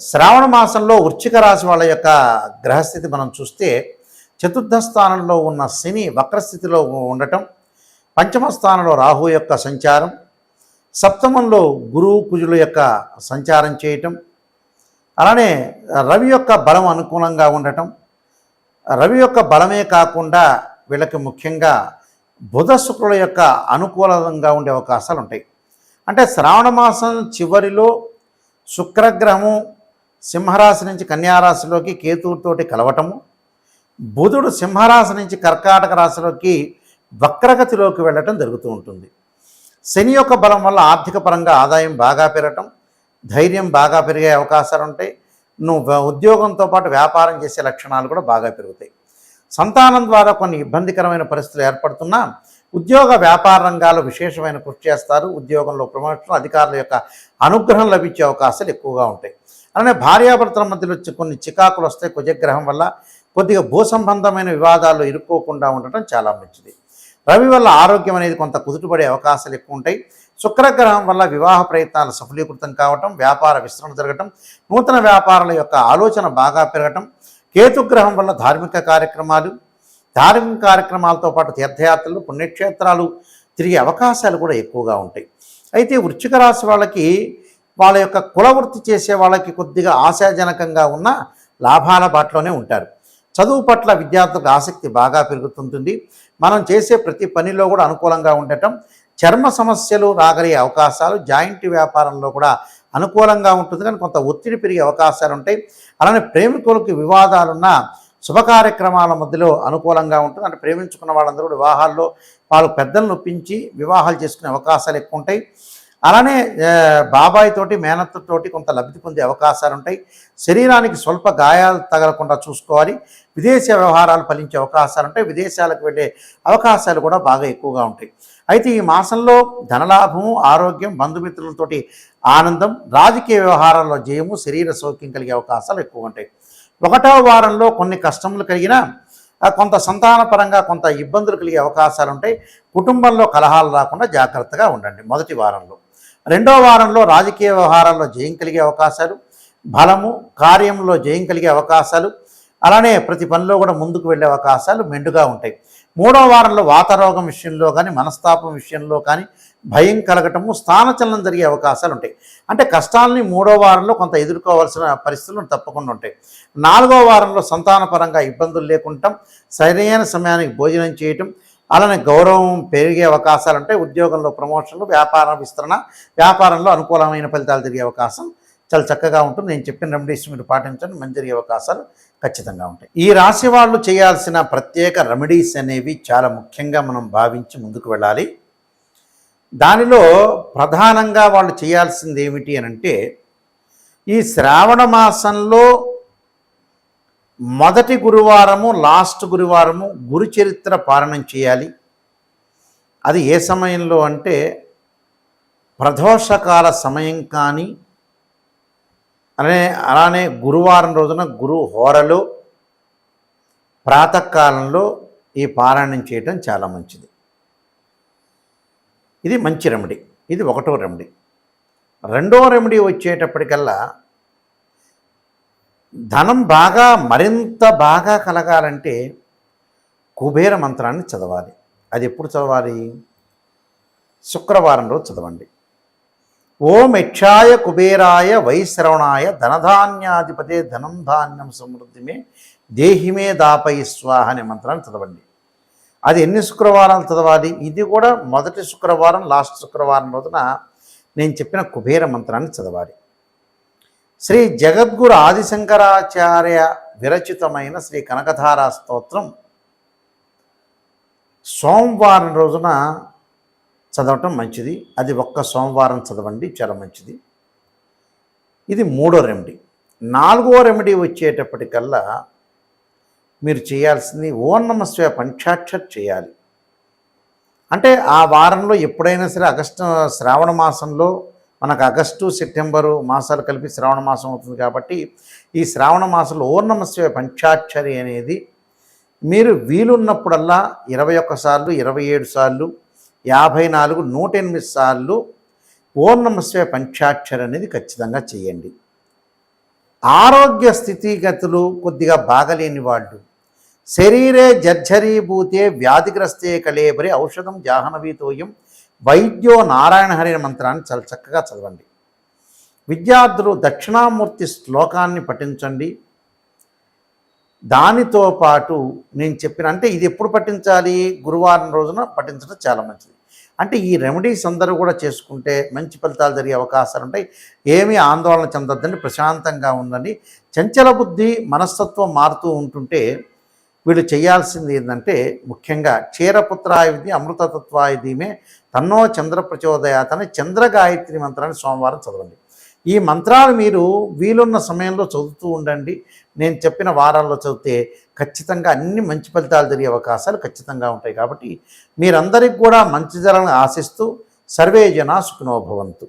శ్రావణ మాసంలో వృచ్చిక రాశి వాళ్ళ యొక్క గ్రహస్థితి మనం చూస్తే చతుర్థ స్థానంలో ఉన్న శని వక్రస్థితిలో ఉండటం పంచమ స్థానంలో రాహు యొక్క సంచారం సప్తమంలో గురువు కుజుల యొక్క సంచారం చేయటం అలానే రవి యొక్క బలం అనుకూలంగా ఉండటం రవి యొక్క బలమే కాకుండా వీళ్ళకి ముఖ్యంగా బుధ శుక్రుల యొక్క అనుకూలంగా ఉండే అవకాశాలు ఉంటాయి. అంటే శ్రావణ మాసం చివరిలో శుక్రగ్రహము సింహరాశి నుంచి కన్యారాశిలోకి కేతువుతోటి కలవటము బుధుడు సింహరాశి నుంచి కర్కాటక రాశిలోకి వక్రగతిలోకి వెళ్ళటం జరుగుతూ ఉంటుంది. శని యొక్క బలం వల్ల ఆర్థిక పరంగా ఆదాయం బాగా పెరగటం ధైర్యం బాగా పెరిగే అవకాశాలు ఉంటాయి. నువ్వు ఉద్యోగంతో పాటు వ్యాపారం చేసే లక్షణాలు కూడా బాగా పెరుగుతాయి. సంతానం ద్వారా కొన్ని ఇబ్బందికరమైన పరిస్థితులు ఏర్పడుతున్నా ఉద్యోగ వ్యాపార రంగాల్లో విశేషమైన కృషి చేస్తారు. ఉద్యోగంలో ప్రమోషన్ అధికారుల యొక్క అనుగ్రహం లభించే అవకాశాలు ఎక్కువగా ఉంటాయి. అలానే భార్యాభర్తల మధ్యలో వచ్చి కొన్ని చికాకులు వస్తాయి కుజగ్రహం వల్ల. కొద్దిగా భూ సంబంధమైన వివాదాలు ఇరుక్కోకుండా ఉండటం చాలా మంచిది. రవి వల్ల ఆరోగ్యం అనేది కొంత కుదుటపడే అవకాశాలు ఎక్కువ ఉంటాయి. శుక్రగ్రహం వల్ల వివాహ ప్రయత్నాలు సఫలీకృతం కావటం వ్యాపార విస్తరణ జరగటం నూతన వ్యాపారాల యొక్క ఆలోచన బాగా పెరగటం కేతుగ్రహం వల్ల ధార్మిక కార్యక్రమాలు ధార్మిక కార్యక్రమాలతో పాటు తీర్థయాత్రలు పుణ్యక్షేత్రాలు తిరిగే అవకాశాలు కూడా ఎక్కువగా ఉంటాయి. అయితే వృశ్చిక రాశి వాళ్ళకి వాళ్ళ యొక్క కులవృత్తి చేసే వాళ్ళకి కొద్దిగా ఆశాజనకంగా ఉన్న లాభాల బాటలోనే ఉంటారు. చదువు పట్ల విద్యార్థులకు ఆసక్తి బాగా పెరుగుతుంటుంది. మనం చేసే ప్రతి పనిలో కూడా అనుకూలంగా ఉండటం చర్మ సమస్యలు రాగలిగే అవకాశాలు జాయింట్ వ్యాపారంలో కూడా అనుకూలంగా ఉంటుంది. కానీ కొంత ఒత్తిడి పెరిగే అవకాశాలు ఉంటాయి. అలానే ప్రేమికులకు వివాదాలున్న శుభ కార్యక్రమాల మధ్యలో అనుకూలంగా ఉంటుంది. అంటే ప్రేమించుకున్న వాళ్ళందరూ వివాహాల్లో వాళ్ళు పెద్దలను ఒప్పించి వివాహాలు చేసుకునే అవకాశాలు ఎక్కువ ఉంటాయి. అలానే బాబాయ్ తోటి మేనత్తతోటి కొంత లబ్ధి పొందే అవకాశాలు ఉంటాయి. శరీరానికి స్వల్ప గాయాలు తగలకుండా చూసుకోవాలి. విదేశీ వ్యవహారాలు ఫలించే అవకాశాలు ఉంటాయి. విదేశాలకు వెళ్ళే అవకాశాలు కూడా బాగా ఎక్కువగా ఉంటాయి. అయితే ఈ మాసంలో ధనలాభము ఆరోగ్యం బంధుమిత్రులతోటి ఆనందం రాజకీయ వ్యవహారాల్లో జయము శరీర సౌఖ్యం కలిగే అవకాశాలు ఎక్కువ ఉంటాయి. ఒకటవ వారంలో కొన్ని కష్టములు కలిగినా కొంత సంతానపరంగా కొంత ఇబ్బందులు కలిగే అవకాశాలు ఉంటాయి. కుటుంబంలో కలహాలు రాకుండా జాగ్రత్తగా ఉండండి మొదటి వారంలో. రెండో వారంలో రాజకీయ వ్యవహారాల్లో జయం కలిగే అవకాశాలు బలము కార్యంలో జయం కలిగే అవకాశాలు అలానే ప్రతి పనిలో కూడా ముందుకు వెళ్ళే అవకాశాలు మెండుగా ఉంటాయి. మూడో వారంలో వాతరోగం విషయంలో కానీ మనస్తాపం విషయంలో కానీ భయం కలగటము స్థానచలనం జరిగే అవకాశాలు ఉంటాయి. అంటే కష్టాలని మూడో వారంలో కొంత ఎదుర్కోవాల్సిన పరిస్థితులు తప్పకుండా ఉంటాయి. నాలుగో వారంలో సంతానపరంగా ఇబ్బందులు లేకుండా సరైన సమయానికి భోజనం చేయటం అలానే గౌరవం పెరిగే అవకాశాలు ఉంటాయి ఉద్యోగంలో ప్రమోషన్లు వ్యాపార విస్తరణ వ్యాపారంలో అనుకూలమైన ఫలితాలు జరిగే అవకాశం చాలా చక్కగా ఉంటుంది. నేను చెప్పిన రెమెడీస్ మీరు పాటించండి మంచి జరిగే అవకాశాలు ఖచ్చితంగా ఉంటాయి. ఈ రాశి వాళ్ళు చేయాల్సిన ప్రత్యేక రెమెడీస్ అనేవి చాలా ముఖ్యంగా మనం భావించి ముందుకు వెళ్ళాలి. దానిలో ప్రధానంగా వాళ్ళు చేయాల్సింది ఏమిటి అని అంటే ఈ శ్రావణ మాసంలో మొదటి గురువారము లాస్ట్ గురువారము గురు చరిత్ర పారణం చేయాలి. అది ఏ సమయంలో అంటే ప్రదోషకాల సమయం కానీ అనే అలానే గురువారం రోజున గురు హోరలో ప్రాతకాలంలో ఈ పారాయణం చేయటం చాలా మంచిది. ఇది మంచి రెమెడీ ఇది ఒకటో రెమెడీ రెండో రెమెడీ వచ్చేటప్పటికల్లా ధనం బాగా మరింత బాగా కలగాలంటే కుబేర మంత్రాన్ని చదవాలి. అది ఎప్పుడు చదవాలి? శుక్రవారం రోజు చదవండి. ఓం యక్షాయ కుబేరాయ వైశ్రవణాయ ధనధాన్యాధిపతే ధనం ధాన్యం సమృద్ధిమే దేహిమే దాపై స్వాహ అనే మంత్రాన్ని చదవండి. అది ఎన్ని శుక్రవారాలు చదవాలి? ఇది కూడా మొదటి శుక్రవారం లాస్ట్ శుక్రవారం రోజున నేను చెప్పిన కుబేర మంత్రాన్ని చదవాలి. శ్రీ జగద్గురు ఆదిశంకరాచార్య విరచితమైన శ్రీ కనకధారా స్తోత్రం. సోమవారం రోజున చదవటం మంచిది. అది ఒక్క సోమవారం చదవండి చాలా మంచిది. ఇది మూడో రెమెడీ నాలుగో రెమెడీ వచ్చేటప్పటికల్లా మీరు చేయాల్సింది ఓం నమస్వ పంచాక్షర్ చేయాలి. అంటే ఆ వారంలో ఎప్పుడైనా సరే ఆగస్టు శ్రావణ మాసంలో మనకు ఆగస్టు సెప్టెంబరు మాసాలు కలిపి శ్రావణ మాసం అవుతుంది కాబట్టి ఈ శ్రావణ మాసంలో ఓర్ణమస్య పంచాక్షరి అనేది మీరు వీలున్నప్పుడల్లా ఇరవై ఒక్క సార్లు ఇరవై ఏడు సార్లు యాభై నాలుగు నూట ఎనిమిది సార్లు ఓర్ణమస్య పంచాక్షరి అనేది ఖచ్చితంగా చేయండి. ఆరోగ్య స్థితిగతులు కొద్దిగా బాగలేని వాళ్ళు. శరీరే జర్జరీభూతే వ్యాధిగ్రస్తే కళేబరి ఔషధం జాహ్నవీతోయం వైద్యో నారాయణ హరి మంత్రాన్ని చాలా చక్కగా చదవండి. విద్యార్థులు దక్షిణామూర్తి శ్లోకాన్ని పఠించండి. దానితో పాటు నేను చెప్పిన అంటే ఇది ఎప్పుడు పఠించాలి? గురువారం రోజున పఠించడం చాలా మంచిది. అంటే ఈ రెమెడీస్ అందరూ కూడా చేసుకుంటే మంచి ఫలితాలు జరిగే అవకాశాలు ఉంటాయి. ఏమీ ఆందోళన చెందొద్దండి ప్రశాంతంగా ఉందండి చంచల బుద్ధి మనస్తత్వం మారుతూ ఉంటుంటే వీళ్ళు చేయాల్సింది ఏంటంటే ముఖ్యంగా క్షీరపుత్రాయ విద్య అమృతతత్వాయ ధీమే తన్నో చంద్ర ప్రచోదయాత్ అని చంద్ర గాయత్రి మంత్రాన్ని సోమవారం చదవండి. ఈ మంత్రాలు మీరు వీలున్న సమయంలో చదువుతూ ఉండండి. నేను చెప్పిన వారాల్లో చదివితే ఖచ్చితంగా అన్ని మంచి ఫలితాలు జరిగే అవకాశాలు ఖచ్చితంగా ఉంటాయి కాబట్టి మీరందరికీ కూడా మంచి జరగని ఆశిస్తూ సర్వే జనా సుఖనోభవంతు